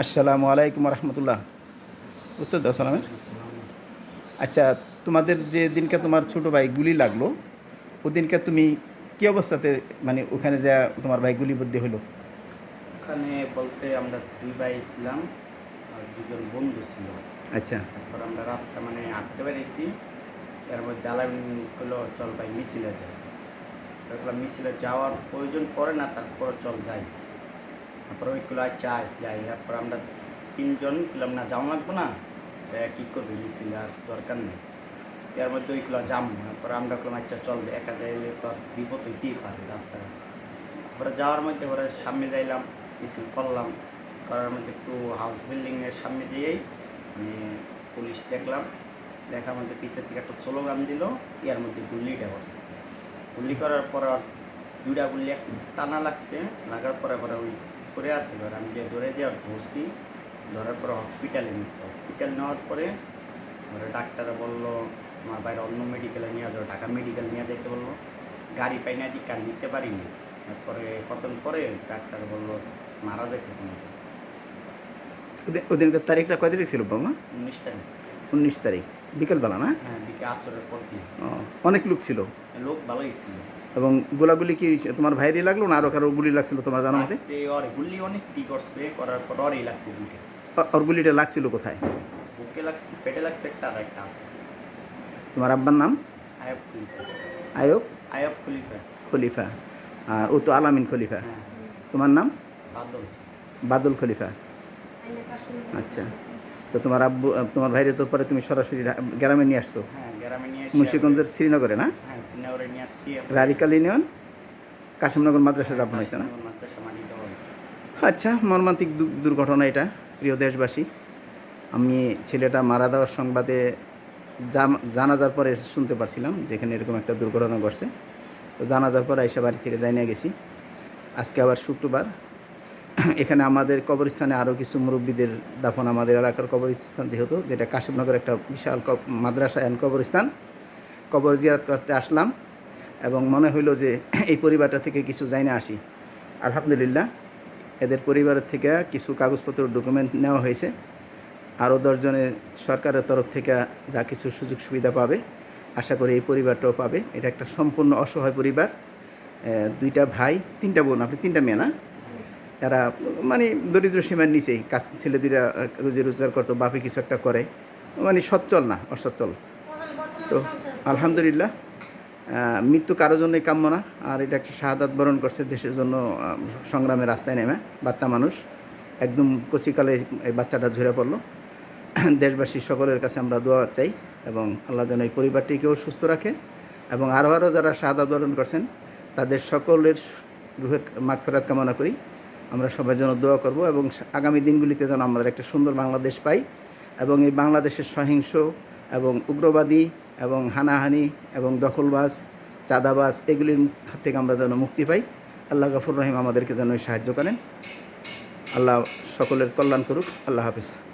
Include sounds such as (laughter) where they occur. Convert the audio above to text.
আসসালামু আলাইকুম রহমতুল্লাহ। উত্তর দাও সালামের। আচ্ছা তোমাদের যে দিনকে তোমার ছোট ভাই গুলি লাগল ওদিনকে তুমি কি অবস্থাতে মানে ওখানে যা তোমার ভাই গুলি বুদ্ধি হলো? ওখানে বলতে আমরা দুই ভাই ছিলাম আর দুজন বন্ধু ছিল। আচ্ছা। তারপর আমরা রাস্তা মানে হাঁটতে পেরেছি এর মধ্যে আলামিন করল চল ভাই মিছিলে যাই। দেখলাম মিছিলে যাওয়ার প্রয়োজন পড়ে না তারপর চল যাই। তারপর ওইগুলো চাই যাই, তারপর আমরা তিনজন বললাম না, যাওয়া লাগবো না। কী করবি? মিছিলে আর দরকার নেই। এর মধ্যে ওইগুলো যাম, তারপর আমরা বললাম আচ্ছা চল, একা যাইলে তো আর বিপদ হইতেই পারে রাস্তায় তারপরে যাওয়ার মধ্যে ওরা সামনে যাইলাম মিছিল করলাম। করার মধ্যে একটু হাউস বিল্ডিংয়ের সামনে দিয়েই মানে পুলিশ দেখলাম, দেখার মধ্যে পিছের থেকে একটা স্লোগান দিল ইয়ার মধ্যে গুল্লিটা করছে গুল্লি করার পর দুইটা গুল্লি এক টানা লাগছে, লাগার পরে পরে ওই করে আছে এবার আমি যে ধরে যে ধরছি ধরার পরে হসপিটালে নিচ্ছি। হসপিটাল নেওয়ার পরে ওরা ডাক্তাররা বলল আমার বাইরে অন্য মেডিকেলে নিয়ে যাও ঢাকা মেডিকেল নিয়ে যেতে বলল। গাড়ি পাই না দিকে নিতে পারিনি। তারপরে কতক্ষণ পরে ডাক্তার বলল মারা গেছে তোমাকে। ওদিনকার তারিখটা কয় তারিখ ছিল বাবা উনিশ তারিখ। উনিশ তারিখ। বিকেলবেলা না? হ্যাঁ বিকেল আসরের পর ও, অনেক লোক ছিল? লোক ভালোই ছিল। এবং গোলাগুলি কি তোমার ভাইয়েরই লাগল না আরও কারও গুলি লাগছিল তোমার জানা মতে? গুলি করছে করার পর ওরই লাগছে ওর গুলিটা লাগছিল কোথায়? বুকে লাগছে পেটে লাগছে একটা আর একটা তোমার আব্বার নাম? আয়ব খলিফা। আয়ব? আয়ব খলিফা। খলিফা। আর ও তো আলামিন খলিফা। হ্যাঁ। তোমার নাম? বাদল। বাদল খলিফা। আচ্ছা। তো তোমার আব্বু তোমার ভাইরে তো পরে তুমি সরাসরি গ্রামে নিয়ে আসছো। হ্যাঁ। নিয়ে মুন্সিগঞ্জের শ্রীনগরে না? হ্যাঁ সিনাউরে নিয়ে আসছি রারিকাল ইউনিয়ন কাশিমনগর মাদ্রাসা যাপন হয়েছে না? আচ্ছা মর্মান্তিক দুর্ঘটনা এটা প্রিয় দেশবাসী। আমি ছেলেটা মারা দেওয়ার সংবাদে জানাজার পরে এসে শুনতে পারছিলাম যেখানে এরকম একটা দুর্ঘটনা ঘটছে। তো জানাজার পরে এসে বাড়ি থেকে যাই নিয়ে গেছি। আজকে আবার শুক্রবার এখানে আমাদের কবরস্থানে আরও কিছু মুরব্বীদের দাফন আমাদের এলাকার কবরস্থান যেহেতু, যেটা কাশিমনগর একটা বিশাল মাদ্রাসা অ্যান্ড কবরস্থান। কবর জিয়ারত করতে আসলাম এবং মনে হইল যে (clears throat) এই পরিবারটা থেকে কিছু যাই না আসি। আলহামদুলিল্লাহ, এদের পরিবারের থেকে কিছু কাগজপত্র ডকুমেন্ট নেওয়া হয়েছে। আরও দশজনের সরকারের তরফ থেকে যা কিছু সুযোগ সুবিধা পাবে, আশা করি এই পরিবারটাও পাবে। এটা একটা সম্পূর্ণ অসহায় পরিবার। দুইটা ভাই, তিনটা বোন, আপনি তিনটা মেয়ে না? এরা মানে দরিদ্র সীমার নিচেই কাজ ছেলে আহ, রুজি রোজগার করতো বাপে কিছু একটা করে। মানে সচ্ছল না অসচ্ছল। তো আলহামদুলিল্লাহ মৃত্যু কারোর জন্যই কাম্য না আর এটা একটা শাহাদাত বরণ করছে দেশের জন্য সংগ্রামের রাস্তায় নেমে বাচ্চা মানুষ। একদম কচিকালে এই বাচ্চাটা ঝরে পড়ল। দেশবাসী সকলের কাছে আমরা দোয়া চাই এবং আল্লাহ যেন এই পরিবারটিকেও সুস্থ রাখে এবং আরও আরও যারা শাহাদাত বরণ করছেন তাদের সকলের রুহের মাগফেরাত কামনা করি। আমরা সবার জন্য দোয়া করব এবং আগামী দিনগুলিতে যেন আমাদের একটা সুন্দর বাংলাদেশ পাই এবং এই বাংলাদেশের সহিংস এবং উগ্রবাদী এবং হানাহানি এবং দখলবাজ, চাঁদাবাজ, এগুলির হাত থেকে আমরা যেন মুক্তি পাই। আল্লাহ গাফুর রহিম আমাদেরকে যেন সাহায্য করেন। আল্লাহ সকলের কল্যাণ করুক। আল্লাহ হাফিজ।